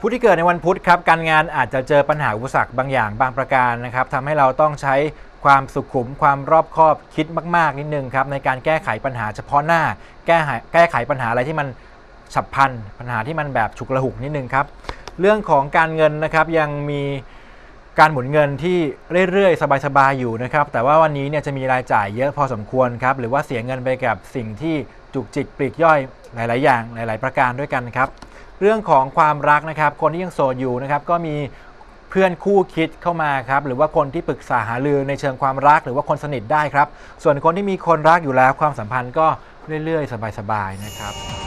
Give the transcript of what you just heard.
ผู้ที่เกิดในวันพุธครับการงานอาจจะเจอปัญหาอุปสรรคบางอย่างบางประการนะครับทำให้เราต้องใช้ความสุขุมความรอบคอบคิดมาก ๆ นิดนึงครับในการแก้ไขปัญหาเฉพาะหน้า แก้ไขแก้ไขปัญหาอะไรที่มันฉับพลันปัญหาที่มันแบบฉุกละหุกนิดนึงครับเรื่องของการเงินนะครับยังมีการหมุนเงินที่เรื่อย ๆ สบาย ๆ อยู่นะครับ แต่ว่าวันนี้เนี่ยจะมีรายจ่ายเยอะพอสมควรครับ หรือว่าเสียเงินไปกับสิ่งที่จุกจิกปลีกย่อยหลาย ๆ อย่างหลาย ๆ ประการด้วยกันครับ เรื่องของความรักนะครับ คนที่ยังโสดอยู่นะครับก็มีเพื่อนคู่คิดเข้ามาครับหรือว่าคนที่ปรึกษาหารือในเชิงความรัก หรือว่าคนสนิทได้ครับ ส่วนคนที่มีคนรักอยู่แล้วความสัมพันธ์ก็เรื่อยๆ สบายๆนะครับ